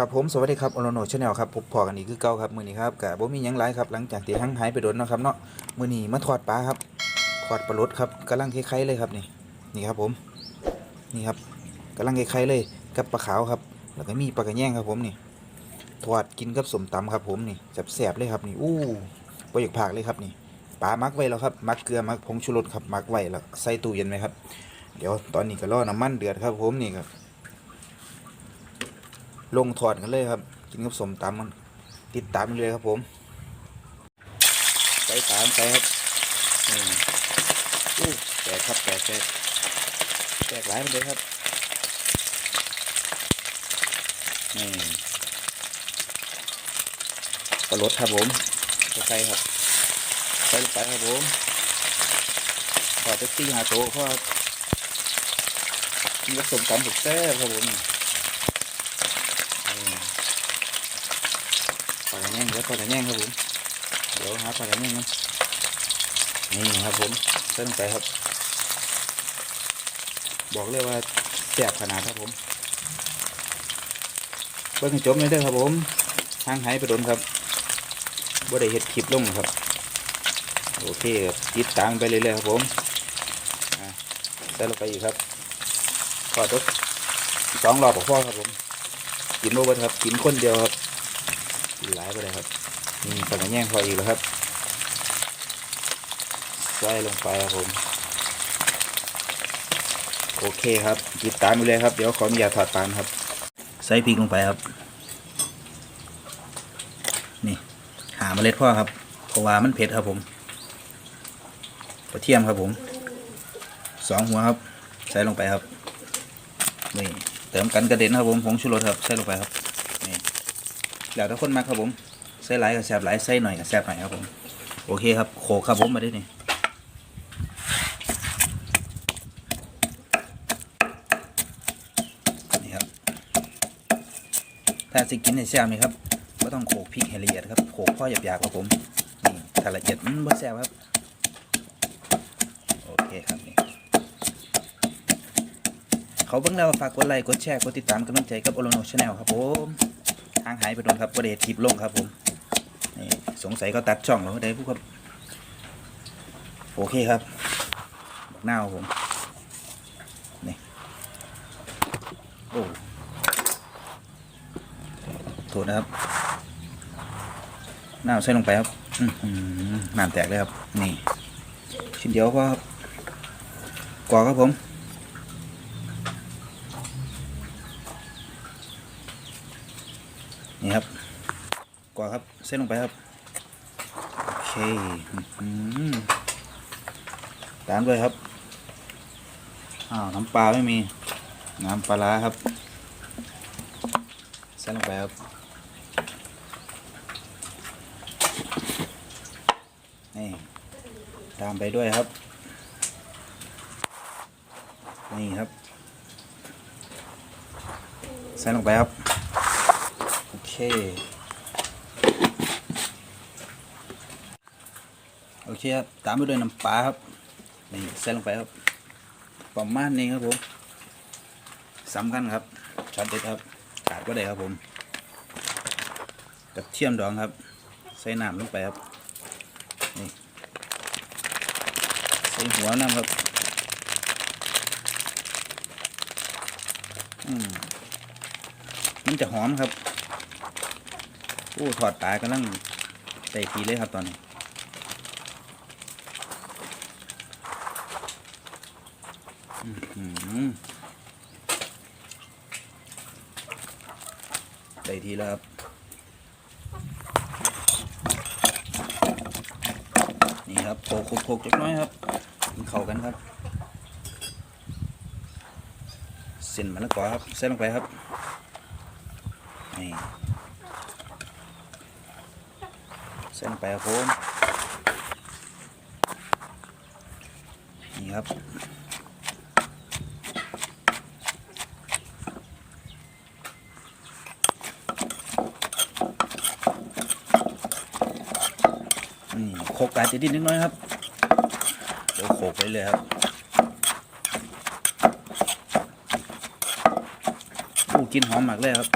ครับผมสวัสดีครับอโลโนชาแนลครับพบพอกันอีกคือเก่าครับมือนี้ครับกับบ่มีหยังหลายครับหลังจากที่หั่งหายไปโดนเนาะครับเนาะมือนี้มาทอดปลาครับทอดปลาลดครับกำลังคล้ายๆเลยครับนี่นี่ครับผมนี่ครับกำลังคล้ายๆเลยกับปลาขาวครับ แล้วก็มีปลากระแยงครับผมนี่ทอดกินกับสมตำครับผมนี่แซ่บๆเลยครับนี่อู้บ่อยกพากเลยครับนี่ปลามักไว้แล้วครับมักเกลือมักผงชูรสครับมักไว้แล้วใส่ตู้เย็นไว้ครับ เดี๋ยวตอนนี้ก็รอน้ำมันเดือดครับผมนี่ครับ ลงถอดกันเลยครับ กินกับสมตำมันติดตามไปเลยครับผมใส่ตามใส่ครับอู้แตกครับแตกแตกแตกหลายมันเลยครับนี่ปลดครับผมใส่ครับใส่ลงไปครับผมถอเต็กซี่หาโตเพราะว่ากินกับสมตำสุดแซ่บครับผม ปลา แง่งแล้วปลาแง่งครับผมเดี๋ยวหาปลาแง่งนะนี่ครับผมเส้นไปครับ บอกเลยว่าแซ่บขนาดครับผมเบิ้งให้จบเลยเด้อครับผมทางหายไปโดนครับบ่ได้เห็ดคลิปลงครับโอเคครับติดตามไปเรื่อยๆครับผมอะใส่ลงไปอีกครับทอดรสสองรอบกับพ่อครับผม กินโมเบิร์ครับ กินคนเดียวครับ หลายไปเลยครับนี่ปลากระแยงพออีกแล้วครับใส่ลงไปครับผมโอเคครับติดตามไปเลยครับเดี๋ยวขออนุญาตถอดปานครับ ใส่พริกลงไปครับ นี่หาเมล็ดพ่อครับเพราะว่ามันเผ็ดครับผมกระเทียมครับผมสองหัวครับ ใส่ลงไปครับนี่เติมกันกระเด็นครับผมผงชูรสครับใส่ลงไปครับ แล้วถ้าคนมาครับผมใส่หลายก็แซ่บหลายใส่หน่อยก็แซบหน่อยครับผมโอเคครับโขกครับผมมาได้นี่นี่ครับถ้าสิกินให้แซ่บนี่ครับก็ต้องโขกพริกให้ละเอียดครับโขกพ่อหยาบๆครับผมนี่ถ้าละเอียดมันบ่แซ่บครับโอเคครับนี่เขาเบิ่งแล้วฝากกดไลค์กดแชร์กดติดตามกำลังใจกับโอโลโนชาแนลครับผมางหายไปโดนครับประเดทิปลงครับผมนี่สงสัยก็ตัดช่องแล้วได้ผู้ครับ โอเคครับบักหน้าวผมนี่โอ้โทษนะครับหน้าวใส่ลงไปครับอื้อหือน้ำแตกเลยครับ นี่ชิ้นเดียวพอครับกรอครับผม นี่ครับกว่าครับ เส้นลงไปครับ โอเคอื้อหือตามด้วยครับ อ้าว น้ำปลาไม่มี น้ำปลาร้าครับเส้นลงไปครับ นี่ ตามไปด้วยครับ นี่ครับ ใส่ลงไปครับ โอเค โอเคครับ ตามไปด้วยน้ำปลาครับนี่ใส่ลงไปครับประมาณนี้ครับผมสำคัญครับช็อตเด็ดครับขาดก็ได้ครับผมกระเทียมดองครับ ใส่น้ำลงไปครับนี่ใส่หัวน้ำครับอืมมันจะหอมครับโอ้ถอดตากำลังใส่ทีเลยครับตอนนี้อื้อหือ ใส่ทีแล้วครับ นี่ครับโขกโขกโขกจักน้อยครับเข้ากันครับ เส้นมะละกอครับใส่ลงไปครับ นี่เส้นไปครับผมนี่ครับ โขกไก่ติดนิดน้อยครับเดี๋ยวโขกไปเลยครับผู้กินหอมหมากเลยครับ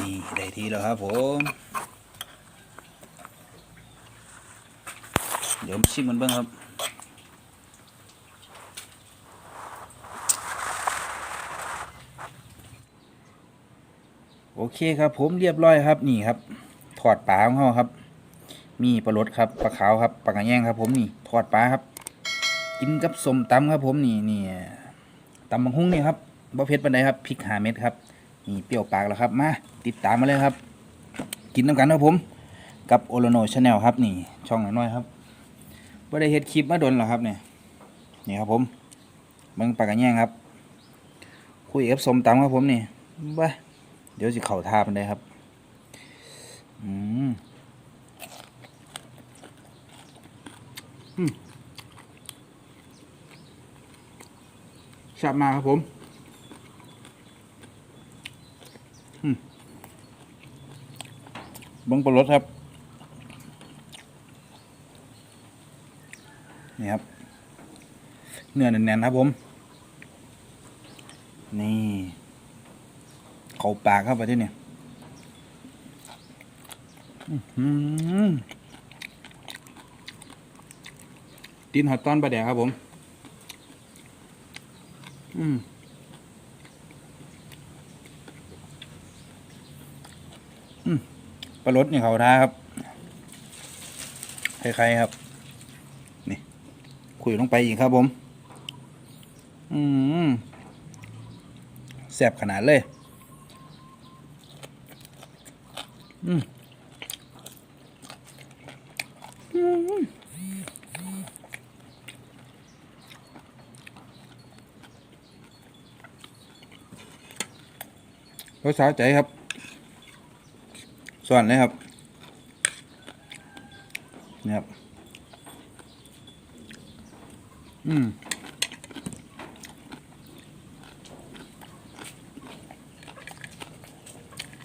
นี่ได้ทีแล้วครับผมเดี๋ยวชิมกันบ้างครับ เคครับ ผมเรียบร้อยครับนี่ครับถอดปลาของเขาครับ มีปลาลดครับปลาขาวครับปลากระแยงครับ ผมนี่ทอดปลาครับ กินกับสมตำครับ ผมนี่นี่ตำบังหุ้งนี่ครับบ่เผ็ดปานใดครับพริกหาเม็ดครับนี่เปรี้ยวปากแล้วครับมาติดตามมาเลยครับ กินน้ำกันครับผม กับโอโลโนชาแนลครับนี่ ช่องน้อยๆครับบ่ได้เฮ็ดคลิปมาโดนหรอครับเนี่ยนี่ครับผมเบิ่งปลากระแยงครับ คุยกับสมตำครับผมนี่บ้า เดี๋ยวสิเข่าทามันได้ครับ อืมมชอบมาครับผมบังปลารสครับ นี่ครับ เนื้อแน่นๆครับผม นี่ เขาปากครับปทศเนี่ยอื้อหือตีนหอดต้อนปลาแดกครับผมอืมอืมปลารสนี่เขาท้าครับใครๆครับ นี่ คุยลงไปอีกครับผม อืมแซ่บขนาดเลย อืมอืม รสสาใจครับส่วนเลยครับนี่ครับ อืม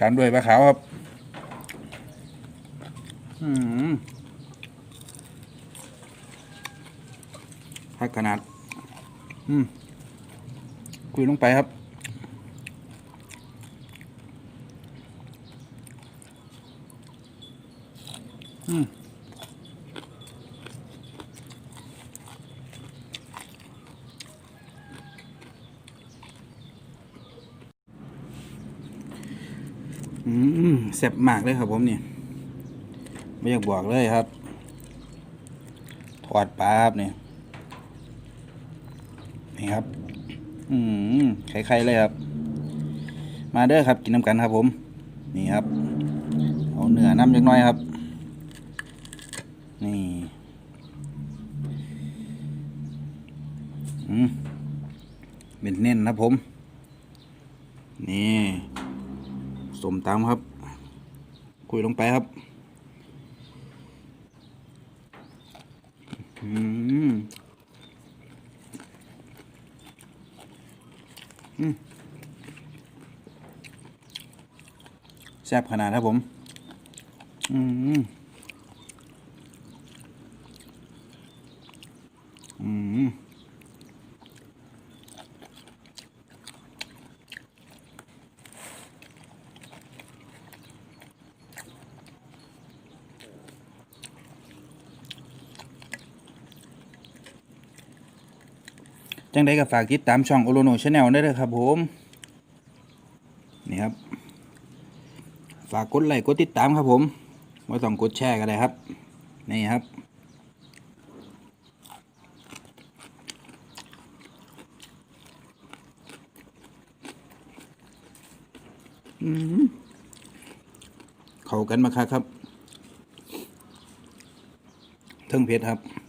ตามด้วยปลาขาวครับ อืม พักขนาด อืมคุยลงไปครับ อืมอืมแซ่บมากเลยครับผมเนี่ยไม่อยากบอกเลยครับทอดปลาครับนี่ย นี่ครับ อืมไข่ๆเลยครับ มาเด้อครับ กินน้ำกันครับผม นี่ครับ เอาเนื้อน้ำจักน้อยครับ นี่ อืมเป็นเน้นๆครับผม นี่สมตามครับ คุยลงไปครับ อืมอืม แซ่บขนาดครับผม อืมอืม จังได้ก็ฝากติดตามช่องโอโลโนชาแนลได้เลยครับผม นี่ครับ ฝากกดไลค์กดติดตามครับผมไม่ต้องกดแชร์ก็ได้ครับ นี่ครับเข้ากันมาครับครับเทิงเพชรครับ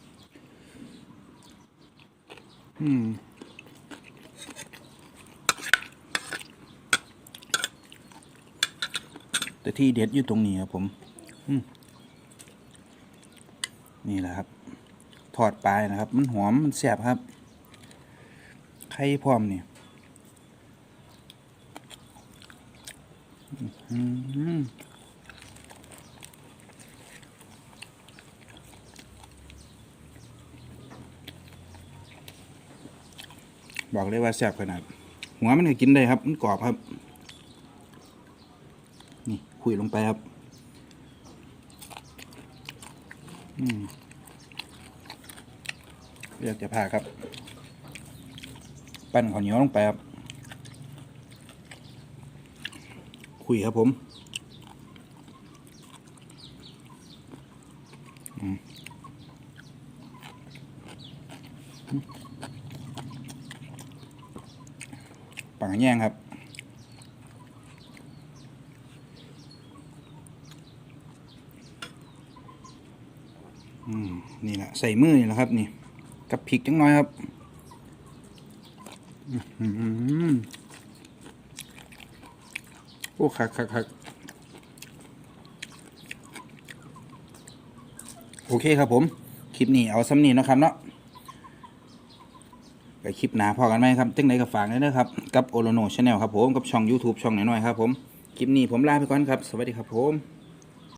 อืมแต่ที่เด็ดอยู่ตรงนี้ครับผมนี่แหละครับ ทอดปลายนะครับ มันหอม มันแซ่บครับ ไข่พร้อมนี่อืม บอกเลยว่าแซ่บขนาด หัวมันก็กินได้ครับ มันกรอบครับ นี่คุยลงไปครับ อืมเลือกจะผ่าครับ ปั้นข้าวเหนียวลงไปครับ คุยครับผมอืม ปังแย่งครับอืมนี่แหละใส่มือนี่แหละครับ นี่ กับพริกจังน้อยครับอืมโอ้คักคักคักโอเคครับผม คลิปนี้เอาซ้ำนี้นะครับเนาะ ไปคลิปหนาพอกันไหมครับจังไหนก็ฝากด้วยนะครับ กับโอโลโนชาแนลครับผม กับช่อง YouTube ช่องหน่อยๆครับผม คลิปนี้ผมลาไปก่อนครับ สวัสดีครับผม